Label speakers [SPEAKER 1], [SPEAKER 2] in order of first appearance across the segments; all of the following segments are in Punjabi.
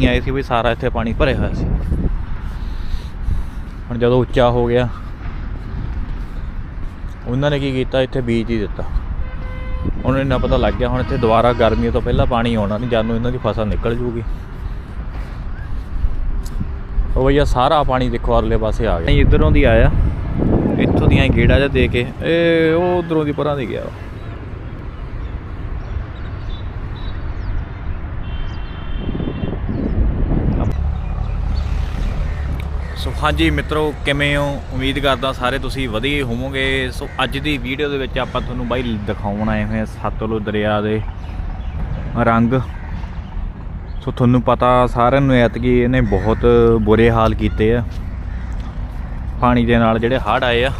[SPEAKER 1] ਪਾਣੀ ਆਏ ਸੀ ਵੀ ਸਾਰਾ ਇੱਥੇ ਪਾਣੀ ਭਰਿਆ ਹੋਇਆ ਸੀ। ਹੁਣ ਜਦੋਂ ਉੱਚਾ ਹੋ ਗਿਆ, ਉਹਨਾਂ ਨੇ ਕੀ ਕੀਤਾ? ਇੱਥੇ ਬੀਜ ਹੀ ਦਿੱਤਾ। ਉਹਨਾਂ ਨੂੰ ਪਤਾ ਲੱਗ ਗਿਆ, ਹੁਣ ਇੱਥੇ ਦੁਬਾਰਾ ਗਰਮੀ ਤੋਂ ਪਹਿਲਾਂ ਪਾਣੀ ਆਉਣਾ ਨਹੀਂ ਜਦ ਨੂੰ ਇਹਨਾਂ ਦੀ ਫਸਲ ਨਿਕਲ ਜੂਗੀ। ਉਹ ਭਈਆ ਸਾਰਾ ਪਾਣੀ ਦੇਖੋ ਅਰਲੇ ਪਾਸੇ ਆ ਗਿਆ। ਇਧਰੋਂ ਦੀ ਆਇਆ, ਇੱਥੋਂ ਦੀਆਂ ਗੇੜਾ ਜਿਹਾ ਦੇ ਕੇ, ਇਹ ਉਹ ਉਧਰੋਂ ਦੀ ਪਰਾਂ ਦੀ ਗਿਆ। ਸੋ ਹਾਂਜੀ ਮਿੱਤਰੋ, ਕਿਵੇਂ ਹੋ? ਉਮੀਦ ਕਰਦਾ ਸਾਰੇ ਤੁਸੀਂ ਵਧੀਆ ਹੋਵੋਗੇ। ਸੋ ਅੱਜ ਦੀ ਵੀਡੀਓ ਦੇ ਵਿੱਚ ਆਪਾਂ ਤੁਹਾਨੂੰ ਬਾਈ ਦਿਖਾਉਣ ਆਏ ਹੋਏ ਹਾਂ ਸਤਲੁਜ ਦਰਿਆ ਦੇ ਰੰਗ। ਸੋ ਤੁਹਾਨੂੰ ਪਤਾ ਸਾਰਿਆਂ ਨੂੰ ਐਤਕੀ ਇਹਨੇ ਬਹੁਤ ਬੁਰੇ ਹਾਲ ਕੀਤੇ ਆ। ਪਾਣੀ ਦੇ ਨਾਲ ਜਿਹੜੇ ਹੜ੍ਹ ਆਏ ਆ।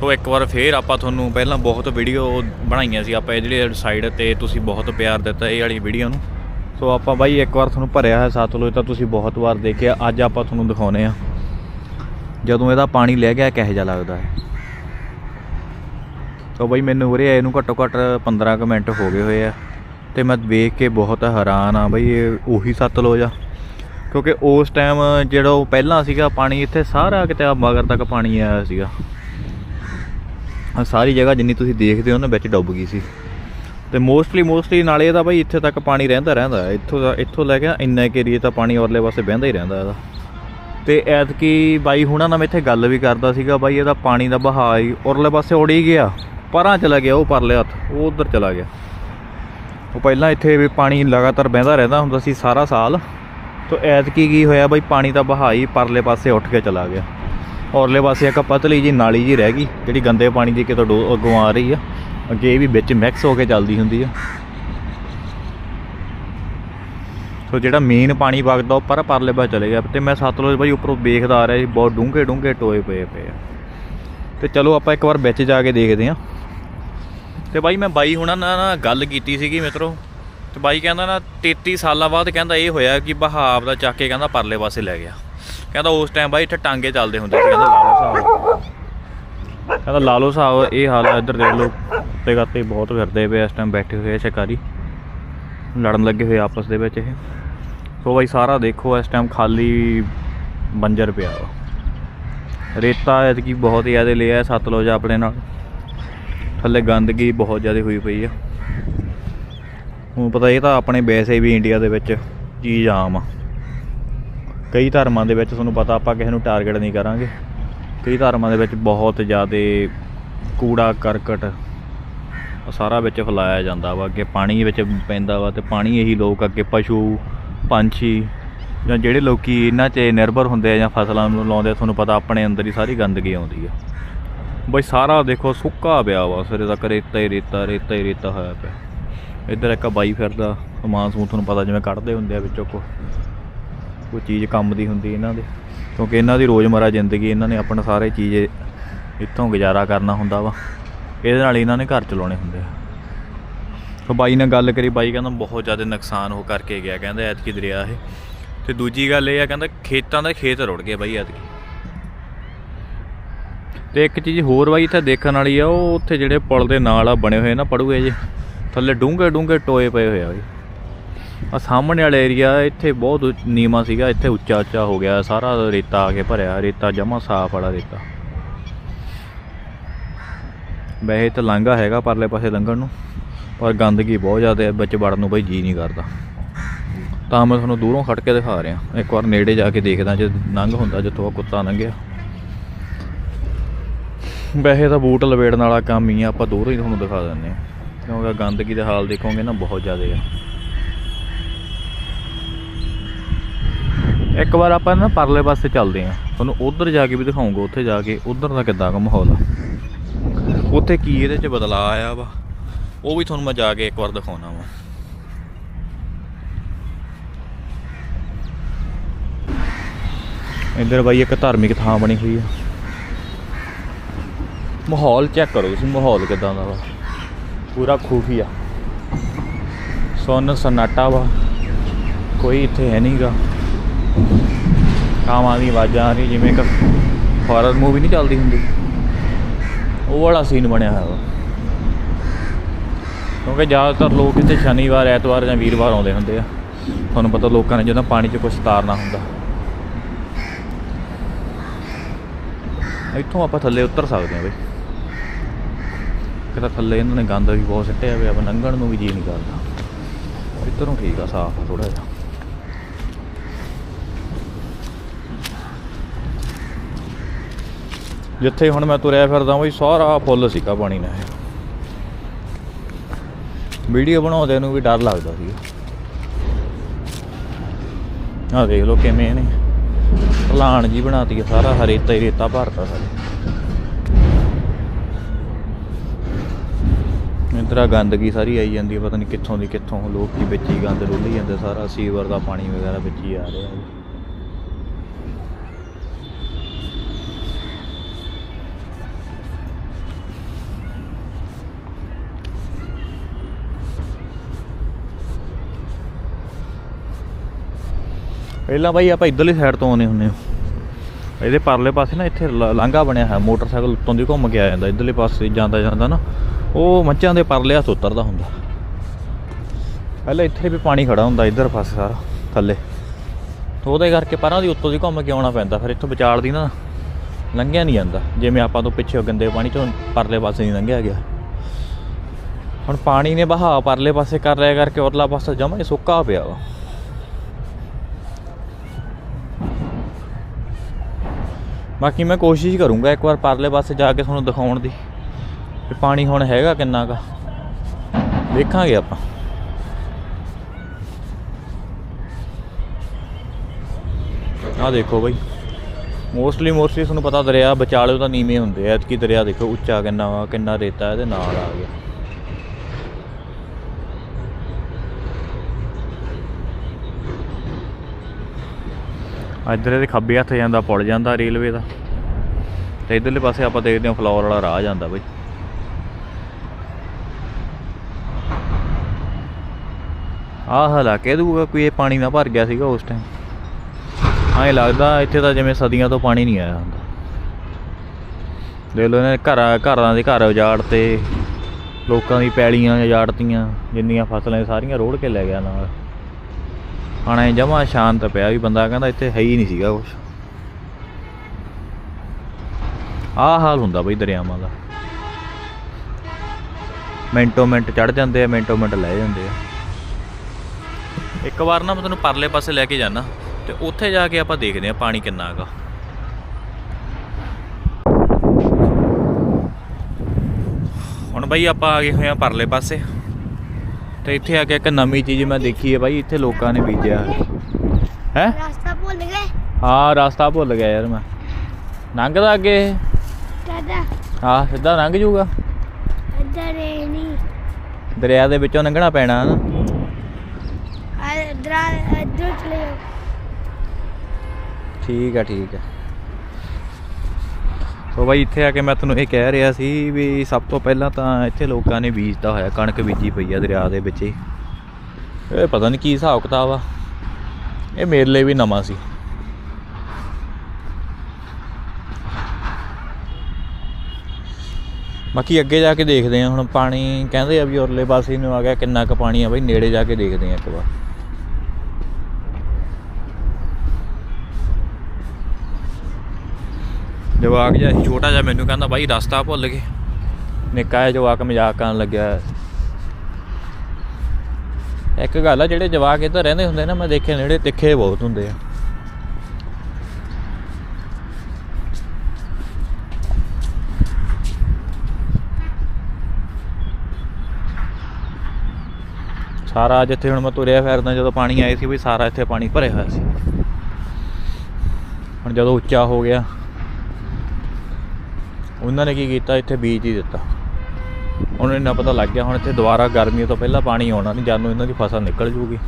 [SPEAKER 1] ਸੋ ਇੱਕ ਵਾਰ ਫੇਰ ਆਪਾਂ ਤੁਹਾਨੂੰ ਪਹਿਲਾਂ ਬਹੁਤ ਵੀਡੀਓ ਬਣਾਈਆਂ ਸੀ ਆਪਾਂ ਇਹ ਜਿਹੜੇ ਸਾਈਡ ਤੇ, ਤੁਸੀਂ ਬਹੁਤ ਪਿਆਰ ਦਿੱਤਾ ਇਹ ਵਾਲੀ ਵੀਡੀਓ ਨੂੰ। ਸੋ ਆਪਾਂ ਬਾਈ ਇੱਕ ਵਾਰ ਤੁਹਾਨੂੰ ਭਰਿਆ ਹੈ ਸਤਲੁਜ ਤਾਂ ਤੁਸੀਂ ਬਹੁਤ ਵਾਰ ਦੇਖਿਆ, ਅੱਜ ਆਪਾਂ ਤੁਹਾਨੂੰ ਦਿਖਾਉਨੇ ਆ। ਜਦੋਂ ਇਹਦਾ ਪਾਣੀ ਲੈ ਗਿਆ ਕਿਹੋ ਜਿਹਾ ਲੱਗਦਾ ਹੈ? ਤਾਂ ਬਾਈ ਮੈਨੂੰ ਉਰੇ ਆਏ ਨੂੰ ਘੱਟੋ ਘੱਟ 15 ਕੁ ਮਿੰਟ ਹੋ ਗਏ ਹੋਏ ਆ ਤੇ ਮੈਂ ਵੇਖ ਕੇ ਬਹੁਤ ਹੈਰਾਨ ਆ ਬਈ ਇਹ ਉਹੀ ਸਤਲੁਜ ਆ। ਕਿਉਂਕਿ ਉਸ ਟਾਈਮ ਜਿਹੜਾ ਉਹ ਪਹਿਲਾਂ ਸੀਗਾ ਪਾਣੀ, ਇੱਥੇ ਸਾਰਾ ਕਿਤੇ ਆ ਮਗਰ ਤੱਕ ਪਾਣੀ ਆਇਆ ਸੀਗਾ। ਆਹ ਸਾਰੀ ਜਗ੍ਹਾ ਜਿੰਨੀ ਤੁਸੀਂ ਦੇਖਦੇ ਹੋ ਨਾ, ਵਿੱਚ ਡੁੱਬ ਗਈ ਸੀ। ਤੇ ਮੋਸਟਲੀ ਮੋਸਟਲੀ ਨਾਲੇ ਇਹਦਾ ਬਈ ਇੱਥੇ ਤੱਕ ਪਾਣੀ ਰਹਿੰਦਾ ਰਹਿੰਦਾ ਇੱਥੋਂ ਦਾ, ਇੱਥੋਂ ਲੈ ਕੇ ਇੰਨਾ ਕੁ ਏਰੀਏ ਤਾਂ ਪਾਣੀ ਔਰਲੇ ਪਾਸੇ ਵਹਿੰਦਾ ਹੀ ਰਹਿੰਦਾ ਇਹਦਾ। ਤੇ ਐਤਕੀ ਬਾਈ ਹੁਣਾਂ ਨਾਲ ਮੈਂ ਇੱਥੇ ਗੱਲ ਵੀ ਕਰਦਾ ਸੀਗਾ, ਬਾਈ ਇਹਦਾ ਪਾਣੀ ਦਾ ਬਹਾਅ ਹੀ ਔਰਲੇ ਪਾਸੇ ਉੜੀ ਗਿਆ, ਪਰਾਂ ਚਲਾ ਗਿਆ ਉਹ ਪਰਲੇ ਹੱਥ, ਉਹ ਉਧਰ ਚਲਾ ਗਿਆ। ਉਹ ਪਹਿਲਾਂ ਇੱਥੇ ਵੀ ਪਾਣੀ ਲਗਾਤਾਰ ਵਹਿੰਦਾ ਰਹਿੰਦਾ ਹੁੰਦਾ ਸੀ ਸਾਰਾ ਸਾਲ, ਤੋਂ ਐਤਕੀ ਕੀ ਹੋਇਆ ਬਾਈ, ਪਾਣੀ ਦਾ ਬਹਾਅ ਹੀ ਪਰਲੇ ਪਾਸੇ ਉੱਠ ਕੇ ਚਲਾ ਗਿਆ। ਔਰਲੇ ਪਾਸੇ ਇੱਕ ਪਤਲੀ ਜੀ ਨਾਲੀ ਜੀ ਰਹਿ ਗਈ, ਜਿਹੜੀ ਗੰਦੇ ਪਾਣੀ ਦੀ ਕਿਤੋਂ ਡੋ- ਅੱਗੋਂ ਆ ਰਹੀ ਆ, ਅੱਗੇ ਇਹ ਵੀ ਵਿੱਚ ਮਿਕਸ ਹੋ ਕੇ ਚੱਲਦੀ ਹੁੰਦੀ ਆ। ਸੋ ਜਿਹੜਾ ਮੇਨ ਪਾਣੀ ਵਗਦਾ ਉਹ ਪਰ ਪਰਲੇ ਪਾਸੇ ਚਲੇ ਗਿਆ। ਤੇ ਮੈਂ ਸਤਲੁਜ ਬਾਈ ਉੱਪਰੋਂ ਵੇਖਦਾ ਆ ਰਿਹਾ ਜੀ ਬਹੁਤ ਡੂੰਘੇ ਡੂੰਘੇ ਟੋਏ ਪਏ ਪਏ ਆ। ਤੇ ਚਲੋ ਆਪਾਂ ਇੱਕ ਵਾਰ ਵਿੱਚ ਜਾ ਕੇ ਦੇਖਦੇ ਹਾਂ। ਤੇ ਬਾਈ ਮੈਂ ਬਾਈ ਹੁਣਾਂ ਨਾਲ ਨਾ ਗੱਲ ਕੀਤੀ ਸੀਗੀ ਮਿੱਤਰੋ। ਤੇ ਬਾਈ ਕਹਿੰਦਾ ਨਾ 33 ਸਾਲਾਂ ਬਾਅਦ ਕਹਿੰਦਾ ਇਹ ਹੋਇਆ ਕਿ ਬਹਾਵ ਦਾ ਚੱਕ ਕੇ ਕਹਿੰਦਾ ਪਰਲੇ ਪਾਸੇ ਲੈ ਗਿਆ। ਕਹਿੰਦਾ ਉਸ ਟਾਈਮ ਬਾਈ ਇੱਥੇ ਟਾਂਗੇ ਚੱਲਦੇ ਹੁੰਦੇ ਸੀ, ਕਹਿੰਦਾ ਲਾਲੋ ਸਾਹਿਬ। ਕਹਿੰਦਾ ਲਾਲੋ ਸਾਹਿਬ, ਇਹ ਹਾਲ ਇੱਧਰ ਦੇਖ ਲਓ, ਤੇ ਗੱਤੇ ਬਹੁਤ ਫਿਰਦੇ ਪਏ ਇਸ ਟਾਈਮ ਬੈਠੇ ਹੋਏ ਸ਼ਿਕਾਰੀ। ਲੜਨ ਲੱਗੇ ਹੋਏ ਆਪਸ ਦੇ ਵਿੱਚ ਇਹ। ਸੋ ਬਾਈ ਸਾਰਾ ਦੇਖੋ, ਇਸ ਟਾਈਮ ਖਾਲੀ ਬੰਜਰ ਪਿਆ ਵਾ। ਰੇਤਾ ਐਤਕੀ ਬਹੁਤ ਜ਼ਿਆਦਾ ਲਿਆ ਸਤਲੁਜ ਆਪਣੇ ਨਾਲ। ਥੱਲੇ ਗੰਦਗੀ ਬਹੁਤ ਜ਼ਿਆਦਾ ਹੋਈ ਪਈ ਆ। ਹੁਣ ਪਤਾ ਇਹ ਤਾਂ ਆਪਣੇ ਵੈਸੇ ਵੀ ਇੰਡੀਆ ਦੇ ਵਿੱਚ ਚੀਜ਼ ਆਮ ਆ। ਕਈ ਧਰਮਾਂ ਦੇ ਵਿੱਚ ਤੁਹਾਨੂੰ ਪਤਾ ਆਪਾਂ ਕਿਸੇ ਨੂੰ ਟਾਰਗੇਟ ਨਹੀਂ ਕਰਾਂਗੇ। ਕਈ ਧਰਮਾਂ ਦੇ ਵਿੱਚ ਬਹੁਤ ਜ਼ਿਆਦਾ ਕੂੜਾ, ਕਰਕਟ ਸਾਰਾ ਵਿੱਚ ਫੈਲਾਇਆ ਜਾਂਦਾ ਵਾ। ਅੱਗੇ ਪਾਣੀ ਵਿੱਚ ਪੈਂਦਾ ਵਾ ਤੇ ਪਾਣੀ ਇਹੀ ਲੋਕ ਅੱਗੇ ਪਸ਼ੂ ਪੰਛੀ ਜਾਂ ਜਿਹੜੇ ਲੋਕੀ ਇਹਨਾਂ 'ਤੇ ਨਿਰਭਰ ਹੁੰਦੇ ਆ ਜਾਂ ਫਸਲਾਂ ਨੂੰ ਲਾਉਂਦੇ ਆ, ਤੁਹਾਨੂੰ ਪਤਾ ਆਪਣੇ ਅੰਦਰ ਹੀ ਸਾਰੀ ਗੰਦਗੀ ਆਉਂਦੀ ਆ। ਬਈ ਸਾਰਾ ਦੇਖੋ ਸੁੱਕਾ ਪਿਆ ਵਾ, ਸਿਰੇ ਤੱਕ ਰੇਤਾ ਹੀ ਰੇਤਾ ਰੇਤਾ ਹੀ ਰੇਤਾ ਹੋਇਆ ਪਿਆ। ਇੱਧਰ ਇੱਕ ਬਾਈ ਫਿਰਦਾ, ਸਮਾਨ ਸਮੂਨ ਤੁਹਾਨੂੰ ਪਤਾ ਜਿਵੇਂ ਕੱਢਦੇ ਹੁੰਦੇ ਆ ਵਿੱਚੋਂ ਕੋ ਕੋਈ ਚੀਜ਼ ਕੰਮ ਦੀ ਹੁੰਦੀ ਇਹਨਾਂ ਦੇ। ਕਿਉਂਕਿ ਇਹਨਾਂ ਦੀ ਰੋਜ਼ਮਰਾ ਜ਼ਿੰਦਗੀ, ਇਹਨਾਂ ਨੇ ਆਪਣਾ ਸਾਰੇ ਚੀਜ਼ ਇੱਥੋਂ ਗੁਜ਼ਾਰਾ ਕਰਨਾ ਹੁੰਦਾ ਵਾ। ਇਹਦੇ ਨਾਲ ਇਹਨਾਂ ਨੇ ਘਰ ਚਲਾਉਣੇ ਹੁੰਦੇ ਆ। ਤਾਂ ਬਾਈ ਨਾਲ ਗੱਲ ਕਰੀ, ਬਾਈ ਕਹਿੰਦਾ ਬਹੁਤ ਜ਼ਿਆਦਾ ਨੁਕਸਾਨ ਹੋ ਕਰਕੇ ਗਿਆ, ਕਹਿੰਦਾ ਐਤਕੀ ਦਰਿਆ ਇਹ। ਤੇ ਦੂਜੀ ਗੱਲ ਇਹ ਆ, ਕਹਿੰਦਾ ਖੇਤਾਂ ਦੇ ਖੇਤ ਰੁੜ ਗਏ ਬਾਈ ਐਤਕੀ। ਤੇ ਇੱਕ ਚੀਜ਼ ਹੋਰ ਬਾਈ ਇੱਥੇ ਦੇਖਣ ਵਾਲੀ ਆ, ਉਹ ਉੱਥੇ ਜਿਹੜੇ ਪੁਲ ਦੇ ਨਾਲ ਆ ਬਣੇ ਹੋਏ ਨਾ ਪੜੂਏ ਜੇ ਥੱਲੇ ਡੂੰਘੇ ਡੂੰਘੇ ਟੋਏ ਪਏ ਹੋਏ ਆ ਬਾਈ। ਆ ਸਾਹਮਣੇ ਵਾਲਾ ਏਰੀਆ ਇੱਥੇ ਬਹੁਤ ਉੱਚ- ਨੀਵਾਂ ਸੀਗਾ, ਇੱਥੇ ਉੱਚਾ ਉੱਚਾ ਹੋ ਗਿਆ, ਸਾਰਾ ਰੇਤਾ ਆ ਕੇ ਭਰਿਆ, ਰੇਤਾ ਜਮਾ ਸਾਫ਼ ਵਾਲਾ ਰੇਤਾ। ਵੈਸੇ ਤਾਂ ਲਾਂਘਾ ਹੈਗਾ ਪਰਲੇ ਪਾਸੇ ਲੰਘਣ ਨੂੰ। ਪਰ ਗੰਦਗੀ ਬਹੁਤ ਜ਼ਿਆਦਾ ਹੈ, ਵਿੱਚ ਵੜਨ ਨੂੰ ਬਈ ਜੀ ਨਹੀਂ ਕਰਦਾ। ਤਾਂ ਮੈਂ ਤੁਹਾਨੂੰ ਦੂਰੋਂ ਖੜ ਕੇ ਦਿਖਾ ਰਿਹਾ। ਇੱਕ ਵਾਰ ਨੇੜੇ ਜਾ ਕੇ ਦੇਖਦਾ ਜੇ ਲੰਘ ਹੁੰਦਾ, ਜਿੱਥੋਂ ਆ ਕੁੱਤਾ ਲੰਘਿਆ ਵੈਸੇ ਤਾਂ ਬੂਟ ਲਵੇੜਨ ਵਾਲਾ ਕੰਮ ਹੀ ਆ, ਆਪਾਂ ਦੂਰੋਂ ਹੀ ਤੁਹਾਨੂੰ ਦਿਖਾ ਦਿੰਦੇ ਹਾਂ। ਕਿਉਂਕਿ ਗੰਦਗੀ ਦਾ ਹਾਲ ਦੇਖੋਗੇ ਨਾ, ਬਹੁਤ ਜ਼ਿਆਦਾ ਆ। ਇੱਕ ਵਾਰ ਆਪਾਂ ਨਾ ਪਰਲੇ ਪਾਸੇ ਚੱਲਦੇ ਆ ਤੁਹਾਨੂੰ ਉਧਰ ਜਾ ਕੇ ਵੀ ਦਿਖਾਉਂਗਾ, ਉੱਥੇ ਜਾ ਕੇ। ਉਧਰ ਦਾ ਕਿੱਦਾਂ ਦਾ ਮਾਹੌਲ ਆ। ਉੱਥੇ ਕੀ ਇਹਦੇ 'ਚ ਬਦਲਾਅ ਆਇਆ ਵਾ? ਉਹ ਵੀ ਤੁਹਾਨੂੰ ਮੈਂ ਜਾ ਕੇ ਇੱਕ ਵਾਰ ਦਿਖਾਉਣਾ ਵਾ। ਇੱਧਰ ਬਾਈ ਇੱਕ ਧਾਰਮਿਕ ਥਾਂ ਬਣੀ ਹੋਈ ਆ। ਮਾਹੌਲ ਚੈੱਕ ਕਰੋ ਤੁਸੀਂ ਮਾਹੌਲ ਕਿਦਾਂ ਦਾ ਵਾ। ਪੂਰਾ ਖੂਫੀਆ ਸੋਨ ਸਨਾਟਾ ਵਾ। ਕੋਈ ਇੱਥੇ ਹੈ ਨਹੀਂਗਾ ਕਾਮਾਂ ਦੀ ਆਵਾਜ਼ਾਂ ਆ ਰਹੀ ਜਿਵੇਂ ਇੱਕ ਹਾਰਰ ਮੂਵੀ ਨਹੀਂ ਚੱਲਦੀ ਹੁੰਦੀ। ਉਹ ਵਾਲਾ ਸੀਨ ਬਣਿਆ ਹੋਇਆ ਵਾ। ਕਿਉਂਕਿ ਜ਼ਿਆਦਾਤਰ ਲੋਕ ਇੱਥੇ ਸ਼ਨੀਵਾਰ, ਐਤਵਾਰ ਜਾਂ ਵੀਰਵਾਰ ਆਉਂਦੇ ਹੁੰਦੇ ਆ। ਤੁਹਾਨੂੰ ਪਤਾ ਲੋਕਾਂ ਨੇ ਜਦੋਂ ਪਾਣੀ 'ਚ ਕੁਝ ਤਾਰਨਾ ਹੁੰਦਾ। ਇੱਥੋਂ ਆਪਾਂ ਥੱਲੇ ਉਤਰ ਸਕਦੇ ਹਾਂ ਬਈ। ਕਿਤਾ ਥੱਲੇ ਇਹਨਾਂ ਨੇ ਗੰਦ ਵੀ ਬਹੁਤ ਸਿੱਟਿਆ ਵੀ ਆਪਾਂ ਲੰਘਣ ਨੂੰ ਵੀ ਜੀ ਨਹੀਂ ਕਰਦਾ। ਇੱਧਰੋਂ ਠੀਕ ਆ, ਸਾਫ਼ ਆ ਥੋੜਾ ਜਿਹਾ। ਜਿੱਥੇ ਹੁਣ ਮੈਂ ਤੁਰਿਆ ਫਿਰਦਾ ਬਈ ਸਾਰਾ ਫੁੱਲ ਸੀਗਾ ਪਾਣੀ ਨਾਲ। ਵੀਡੀਓ ਬਣਾਉਂਦੇ ਨੂੰ ਵੀ ਡਰ ਲੱਗਦਾ ਸੀ। ਆਹ ਦੇਖ ਲਓ ਕਿਵੇਂ ਨੇ ਢਲਾਣ ਜੀ ਬਣਾਤੀ ਆ ਸਾਰਾ ਹਰੇਤਾ ਹੀ ਰੇਤਾ ਭਰਤਾ ਸਾਰੇ। ਇੰਤਰਾ ਗੰਦਗੀ ਸਾਰੀ ਆਈ ਜਾਂਦੀ ਪਤਾ ਨਹੀਂ ਕਿੱਥੋਂ ਦੀ ਕਿੱਥੋਂ, ਲੋਕ ਹੀ ਵਿੱਚ ਹੀ ਗੰਦ ਡੋਲੀ ਜਾਂਦੇ, ਸਾਰਾ ਸੀਵਰ ਦਾ ਪਾਣੀ ਵਗੈਰਾ ਵਿੱਚ ਹੀ ਆ ਰਿਹਾ। ਹੈ ਪਹਿਲਾਂ ਬਾਈ ਆਪਾਂ ਇਧਰਲੀ ਸਾਈਡ ਤੋਂ ਆਉਨੇ ਹੁੰਨੇ ਹਾਂ। ਇਹਦੇ ਪਰਲੇ ਪਾਸੇ ਨਾ ਇੱਥੇ ਲਾਂਘਾ ਬਣਿਆ ਹੈ ਮੋਟਰਸਾਈਕਲ ਉੱਤੋਂ ਦੀ ਘੁੰਮ ਕੇ ਆ ਜਾਂਦਾ, ਇਧਰਲੇ ਪਾਸੇ ਜਾਂਦਾ ਜਾਂਦਾ ਨਾ, ਉਹ ਮੱਝਾਂ ਦੇ ਪਰਲੇ ਹੱਥ ਉਤਰਦਾ ਹੁੰਦਾ। ਪਹਿਲਾਂ ਇੱਥੇ ਵੀ ਪਾਣੀ ਖੜਾ ਹੁੰਦਾ, ਇਧਰ ਪਾਸੇ ਸਾਰਾ, ਥੱਲੇ। ਤੇ ਉਹਦੇ ਕਰਕੇ ਪਰਾਂ ਦੀ ਉੱਤੋਂ ਦੀ ਘੁੰਮ ਕੇ ਆਉਣਾ ਪੈਂਦਾ, ਫਿਰ ਇੱਥੋਂ ਵਿਚਾਲ ਦੀ ਨਾ ਲੰਘਿਆ ਨਹੀਂ ਜਾਂਦਾ, ਜਿਵੇਂ ਆਪਾਂ ਤੋਂ ਪਿੱਛੇ ਗੰਦੇ ਪਾਣੀ ਚੋਂ ਪਰਲੇ ਪਾਸੇ ਨਹੀਂ ਲੰਘਿਆ ਗਿਆ। ਹੁਣ ਪਾਣੀ ਨੇ ਬਹਾ ਪਰਲੇ ਪਾਸੇ ਕਰ ਰਿਹਾ ਕਰਕੇ ਉਰਲਾ ਪਾਸਾ ਜਮਾ ਹੀ ਸੁੱਕਾ ਪਿਆ ਵਾ। ਬਾਕੀ ਮੈਂ ਕੋਸ਼ਿਸ਼ ਕਰੂੰਗਾ ਇੱਕ ਵਾਰ ਪਰਲੇ ਪਾਸੇ ਜਾ ਕੇ ਤੁਹਾਨੂੰ ਦਿਖਾਉਣ ਦੀ ਕਿ ਪਾਣੀ ਹੁਣ ਹੈਗਾ ਕਿੰਨਾ ਕਾ। ਦੇਖਾਂਗੇ ਆਪਾਂ। ਆਹ ਦੇਖੋ ਬਈ। ਮੋਸਟਲੀ ਮੋਸਟਲੀ ਤੁਹਾਨੂੰ ਪਤਾ ਦਰਿਆ, ਵਿਚਾਲੇ ਤਾਂ ਨੀਵੇਂ ਹੁੰਦੇ ਆ। ਕਿ ਦਰਿਆ ਦੇਖੋ ਉੱਚਾ ਕਿੰਨਾ ਵਾ, ਕਿੰਨਾ ਰੇਤਾ ਇਹਦੇ ਨਾਲ ਆ ਗਿਆ। ਇੱਧਰ ਇਹਦੇ ਖੱਬੇ ਹੱਥ ਜਾਂਦਾ, ਪੁਲ ਜਾਂਦਾ ਰੇਲਵੇ ਦਾ। ਤੇ ਇਧਰਲੇ ਪਾਸੇ ਆਪਾਂ ਦੇਖਦੇ ਹਾਂ ਫਲੋਰ ਵਾਲਾ ਰਾਹ ਜਾਂਦਾ ਬਈ। ਆਹ ਹਲਾ ਕਹਿ ਦੂਗਾ ਕੋਈ ਇਹ ਪਾਣੀ ਨਾ ਭਰ ਗਿਆ ਸੀਗਾ ਉਸ ਟਾਈਮ ਐਂ ਲੱਗਦਾ ਇੱਥੇ ਤਾਂ ਜਿਵੇਂ ਸਦੀਆਂ ਤੋਂ ਪਾਣੀ ਨਹੀਂ ਆਇਆ ਹੁੰਦਾ। ਦੇਖ ਲਓ ਇਹਨੇ ਘਰਾਂ ਘਰਾਂ ਦੇ ਘਰ ਉਜਾੜ ਤੇ ਲੋਕਾਂ ਦੀ ਪੈਲੀਆਂ ਉਜਾੜਤੀਆਂ, ਜਿੰਨੀਆਂ ਫਸਲਾਂ ਸਾਰੀਆਂ ਰੋੜ ਕੇ ਲੈ ਗਿਆ ਨਾਲ। ਹੁਣ ਜਮਾ ਸ਼ਾਂਤ ਪਿਆ ਵੀ ਬੰਦਾ ਕਹਿੰਦਾ ਇੱਥੇ ਹੈ ਹੀ ਨਹੀਂ ਸੀਗਾ ਕੁਛ। ਆ ਹਾਲ ਹੁੰਦਾ ਬਈ ਦਰਿਆਵਾਂ ਦਾ। ਮਿੰਟੋ ਮਿੰਟ ਚੜ ਜਾਂਦੇ ਆ, ਮਿੰਟੋ ਮਿੰਟ ਲੈ ਜਾਂਦੇ ਆ। ਇੱਕ ਵਾਰ ਨਾ ਮੈਂ ਤੁਹਾਨੂੰ ਪਰਲੇ ਪਾਸੇ ਲੈ ਕੇ ਜਾਣਾ ਤੇ ਉੱਥੇ ਜਾ ਕੇ ਆਪਾਂ ਦੇਖਦੇ ਆ ਪਾਣੀ ਕਿੰਨਾ ਹੈਗਾ। ਹੁਣ ਬਈ ਆਪਾਂ ਆ ਗਏ ਹੋਏ ਆ ਪਰਲੇ ਪਾਸੇ। ਤੇ ਇੱਥੇ ਆ ਕੇ ਇੱਕ ਨਵੀਂ ਚੀਜ਼ ਮੈਂ ਦੇਖੀ ਹੈ ਬਾਈ ਇੱਥੇ ਲੋਕਾਂ ਨੇ ਬੀਜਿਆ। ਹੈ?
[SPEAKER 2] ਰਾਸਤਾ ਭੁੱਲ ਗਏ।
[SPEAKER 1] ਹਾਂ ਰਸਤਾ ਭੁੱਲ ਗਿਆ ਯਾਰ ਮੈਂ। ਲੰਘਦਾ ਅੱਗੇ?
[SPEAKER 2] ਦਾਦਾ।
[SPEAKER 1] ਹਾਂ ਸਿੱਧਾ ਲੰਘ ਜਾਊਗਾ।
[SPEAKER 2] ਇੱਧਰ ਇਹ ਨਹੀਂ
[SPEAKER 1] ਦਰਿਆ ਦੇ ਵਿੱਚੋਂ ਲੰਘਣਾ ਪੈਣਾ ਨਾ।
[SPEAKER 2] ਆ ਇੱਧਰ ਇੱਧਰ ਚਲੇ
[SPEAKER 1] ਠੀਕ ਆ ਠੀਕ ਆ। ਸੋ ਬਾਈ ਇੱਥੇ ਆ ਕੇ ਮੈਂ ਤੁਹਾਨੂੰ ਇਹ ਕਹਿ ਰਿਹਾ ਸੀ ਵੀ ਸਭ ਤੋਂ ਪਹਿਲਾਂ ਤਾਂ ਇੱਥੇ ਲੋਕਾਂ ਨੇ ਬੀਜਤਾ ਹੋਇਆ, ਕਣਕ ਬੀਜੀ ਪਈ ਆ ਦਰਿਆ ਦੇ ਵਿੱਚ ਹੀ। ਇਹ ਪਤਾ ਨਹੀਂ ਕੀ ਹਿਸਾਬ ਕਿਤਾਬ ਆ। ਇਹ ਮੇਰੇ ਲਈ ਵੀ ਨਵਾਂ ਸੀ। ਬਾਕੀ ਅੱਗੇ ਜਾ ਕੇ ਦੇਖਦੇ ਆ, ਹੁਣ ਪਾਣੀ ਕਹਿੰਦੇ ਆ ਵੀ ਉਰਲੇ ਪਾਸੇ ਨੂੰ ਆ ਗਿਆ, ਕਿੰਨਾ ਕੁ ਪਾਣੀ ਆ ਬਈ, ਨੇੜੇ ਜਾ ਕੇ ਦੇਖਦੇ ਆ ਇੱਕ ਵਾਰ। ਜਵਾਕ ਜਿਹਾ ਸੀ, ਛੋਟਾ ਜਿਹਾ ਮੈਨੂੰ ਕਹਿੰਦਾ, ਬਾਈ, ਰਸਤਾ ਭੁੱਲ ਗਏ। ਨਿੱਕਾ ਜਿਹਾ ਜਵਾਕ ਮਜ਼ਾਕ ਕਰਨ ਲੱਗਿਆ। ਇੱਕ ਗੱਲ ਆ, ਜਿਹੜੇ ਜਵਾਕ ਇੱਧਰ ਰਹਿੰਦੇ ਹੁੰਦੇ ਨਾ, ਮੈਂ ਦੇਖੇ ਨੇੜੇ ਤਿੱਖੇ ਬਹੁਤ ਹੁੰਦੇ ਆ। ਸਾਰਾ ਜਿੱਥੇ ਹੁਣ ਮੈਂ ਤੁਰਿਆ ਫਿਰਦਾ, ਜਦੋਂ ਪਾਣੀ ਆਇਆ ਸੀ, ਵੀ ਸਾਰਾ ਇੱਥੇ ਪਾਣੀ ਭਰਿਆ ਹੋਇਆ ਸੀ। ਹੁਣ ਜਦੋਂ ਉੱਚਾ ਹੋ ਗਿਆ ਉਹਨਾਂ ਨੇ ਕੀ ਕੀਤਾ? ਇੱਥੇ ਬੀਜ ਹੀ ਦਿੱਤਾ। ਉਹਨਾਂ ਨੂੰ ਇੰਨਾ ਪਤਾ ਲੱਗ ਗਿਆ, ਹੁਣ ਇੱਥੇ ਦੁਬਾਰਾ ਗਰਮੀ ਤੋਂ ਪਹਿਲਾਂ ਪਾਣੀ ਆਉਣਾ ਨਹੀਂ, ਜਾਨੂੰ ਇਹਨਾਂ ਦੀ ਫਸਲ ਨਿਕਲ ਜੂਗੀ।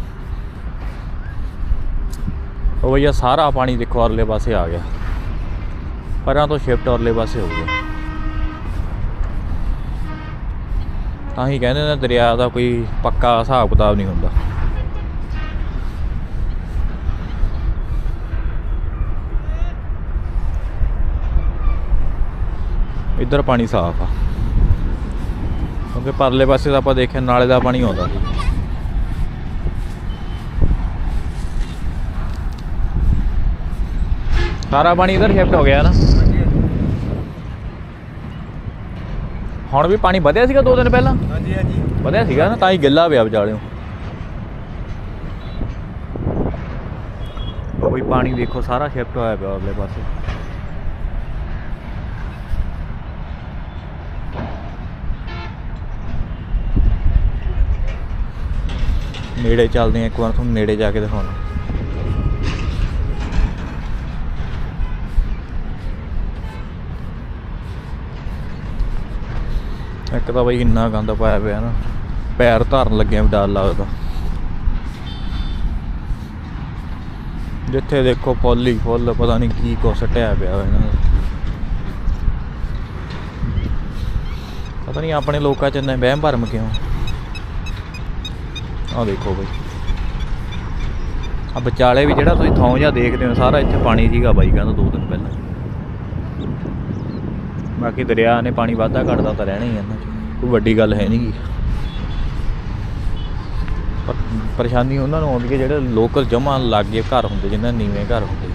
[SPEAKER 1] ਉਹ ਭਈਆ ਸਾਰਾ ਪਾਣੀ ਦੇਖੋ ਅਰਲੇ ਪਾਸੇ ਆ ਗਿਆ। ਪਰਾਂ ਤੋਂ ਸ਼ਿਫਟ ਅਰਲੇ ਪਾਸੇ ਹੋ ਗਿਆ। ਤਾਂ ਹੀ ਕਹਿੰਦੇ ਨੇ ਦਰਿਆ ਦਾ ਕੋਈ ਪੱਕਾ ਹਿਸਾਬ ਕਿਤਾਬ ਨਹੀਂ ਹੁੰਦਾ। ਉਧਰ ਪਾਣੀ ਸਾਫ਼ ਆ। ਕਿਉਂਕਿ ਪਰਲੇ ਪਾਸੇ ਆਪਾਂ ਦੇਖਿਆ ਨਾਲੇ ਦਾ ਪਾਣੀ ਆਉਂਦਾ ਸਾਰਾ ਪਾਣੀ ਇਧਰ ਸ਼ਿਫਟ ਹੋ ਗਿਆ ਨਾ। ਹੁਣ ਵੀ ਪਾਣੀ ਵਧਿਆ ਸੀਗਾ ਦੋ ਦਿਨ ਪਹਿਲਾਂ?
[SPEAKER 3] ਹਾਂਜੀ ਹਾਂਜੀ।
[SPEAKER 1] ਵਧਿਆ ਸੀਗਾ ਨਾ ਤਾਂ ਹੀ ਗਿੱਲਾ ਪਿਆ ਵਿਚਾਲਿਓ। ਕੋਈ ਪਾਣੀ ਦੇਖੋ ਸਾਰਾ ਸ਼ਿਫਟ ਹੋਇਆ ਪਿਆ ਅਗਲੇ ਪਾਸੇ। ਨੇੜੇ ਚੱਲਦੇ ਆ ਇੱਕ ਵਾਰ ਤੁਹਾਨੂੰ ਨੇੜੇ ਜਾ ਕੇ ਦਿਖਾਉਣਾ ਇੱਕ ਤਾਂ ਬਈ ਇੰਨਾ ਗੰਦ ਪਾਇਆ ਪਿਆ ਨਾ, ਪੈਰ ਧਰਨ ਲੱਗਿਆ ਵੀ ਡਰ ਲੱਗਦਾ। ਜਿੱਥੇ ਦੇਖੋ ਫੁੱਲ ਹੀ ਫੁੱਲ, ਪਤਾ ਨਹੀਂ ਕੀ ਕੁਛ ਸਟਿਆ ਪਿਆ ਇਹਨਾਂ ਦਾ। ਪਤਾ ਨਹੀਂ ਆਪਣੇ ਲੋਕਾਂ ਚ ਇੰਨਾ ਵਹਿਮ ਭਰਮ ਕਿਉਂ? ਆਹ ਦੇਖੋ ਬਈ। ਆ ਵਿਚਾਲੇ ਵੀ ਜਿਹੜਾ ਤੁਸੀਂ ਥਾਂ ਜਿਹਾ ਦੇਖਦੇ ਹੋ, ਸਾਰਾ ਇੱਥੇ ਪਾਣੀ ਸੀਗਾ ਬਾਈ, ਕਹਿੰਦਾ ਦੋ ਦਿਨ ਪਹਿਲਾਂ। ਬਾਕੀ ਦਰਿਆ ਨੇ ਪਾਣੀ ਵਾਧਾ ਘਟਦਾ ਤਾਂ ਰਹਿਣਾ ਹੀ ਆ ਇਹਨਾਂ ਕੋਈ ਵੱਡੀ ਗੱਲ ਹੈ ਨਹੀਂ ਪਰ ਪਰੇਸ਼ਾਨੀ ਉਹਨਾਂ ਨੂੰ ਆਉਂਦੀ ਹੈ ਜਿਹੜੇ ਲੋਕਲ ਜਮਾ ਲਾਗੇ ਘਰ ਹੁੰਦੇ ਜਿਨ੍ਹਾਂ ਨੀਵੇਂ ਘਰ ਹੁੰਦੇ।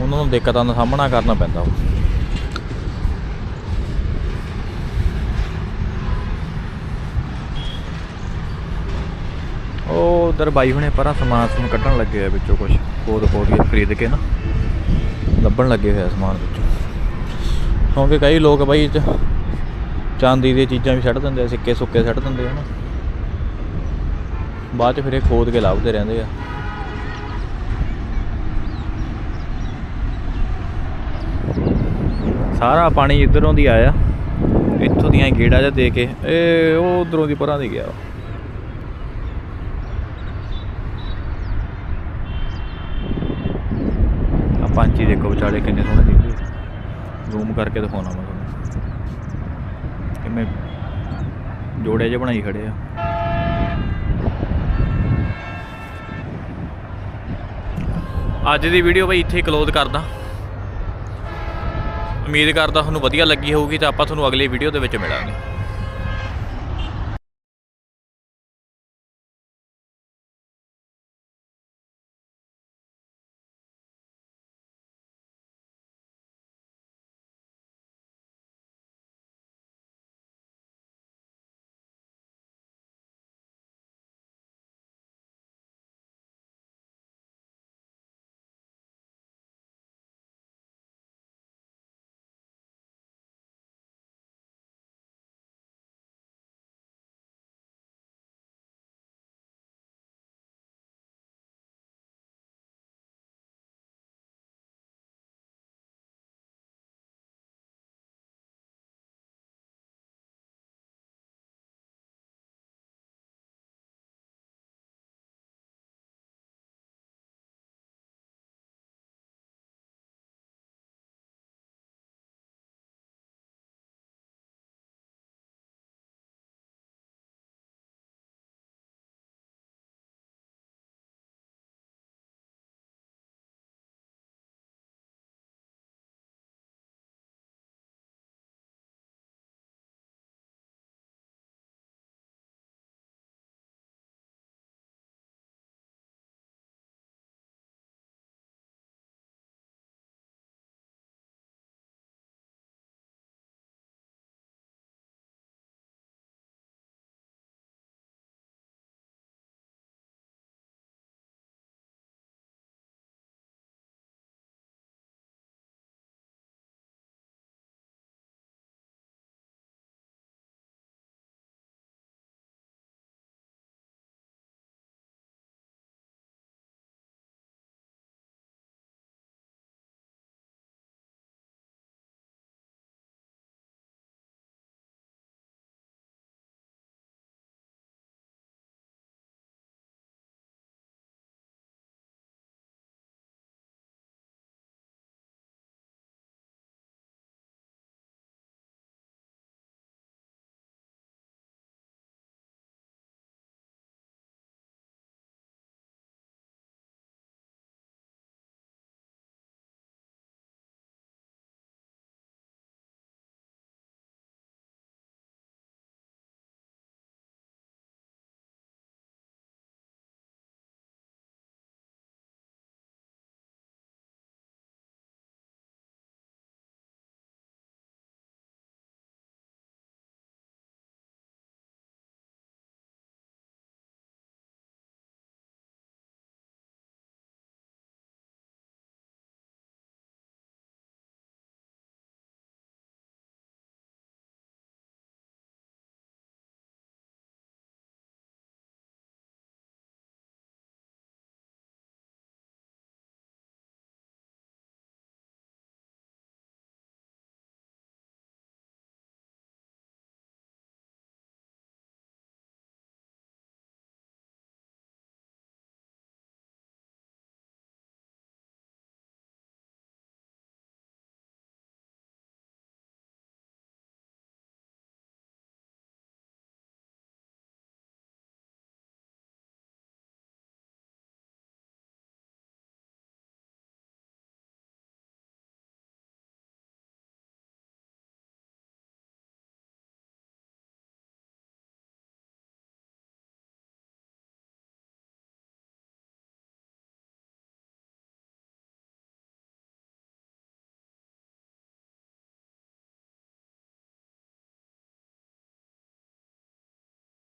[SPEAKER 1] ਉਹਨਾਂ ਨੂੰ ਦਿੱਕਤਾਂ ਦਾ ਸਾਹਮਣਾ ਕਰਨਾ ਪੈਂਦਾ। ਉਹ ਉਧਰ ਬਾਈ ਹੁਣੇ ਪਰਾਂ ਸਮਾਨ ਸਮੂਨ ਕੱਢਣ ਲੱਗੇ ਆ ਵਿੱਚੋਂ ਕੁਝ ਕੋਦ ਕੋਦ ਖਰੀਦ ਕੇ ਨਾ। ਲੱਭਣ ਲੱਗੇ ਹੋਇਆ ਸਮਾਨ ਵਿੱਚੋਂ। ਕਿਉਂਕਿ ਕਈ ਲੋਕ ਬਾਈ 'ਚ ਚਾਂਦੀ ਦੀਆਂ ਚੀਜ਼ਾਂ ਵੀ ਛੱਡ ਦਿੰਦੇ ਆ, ਸਿੱਕੇ ਸੁੱਕੇ ਛੱਡ ਦਿੰਦੇ ਆ ਨਾ। ਬਾਅਦ ਚ ਫਿਰ ਇਹ ਖੋਦ ਕੇ ਲੱਭਦੇ ਰਹਿੰਦੇ ਆ। ਸਾਰਾ ਪਾਣੀ ਇਧਰੋਂ ਦੀ ਆਇਆ। ਇੱਥੋਂ ਦੀਆਂ ਗੇੜਾ ਜਿਹਾ ਦੇ ਕੇ। ਇਹ ਉਹ ਉਧਰੋਂ ਦੀ ਪਰਾਂ ਦੀ ਗਿਆ ਆ ਪੰਛੀ ਦੇਖੋ ਵਿਚਾਲੇ ਕਿੰਨੇ ਸੋਹਣੇ ਦਿਖਦੇ ਜ਼ੂਮ ਕਰਕੇ ਦਿਖਾਉਣਾ ਮੈਂ ਤੁਹਾਨੂੰ। ਕਿਵੇਂ ਜੋੜੇ ਜਿਹੇ ਬਣਾਈ ਖੜੇ ਆ। ਅੱਜ ਦੀ ਵੀਡੀਓ ਬਈ ਇੱਥੇ ਕਲੋਜ਼ ਕਰਦਾ। ਉਮੀਦ ਕਰਦਾ ਤੁਹਾਨੂੰ ਵਧੀਆ ਲੱਗੀ ਹੋਊਗੀ ਤਾਂ ਆਪਾਂ ਤੁਹਾਨੂੰ ਅਗਲੀ ਵੀਡੀਓ ਦੇ ਵਿੱਚ ਮਿਲਾਂਗੇ।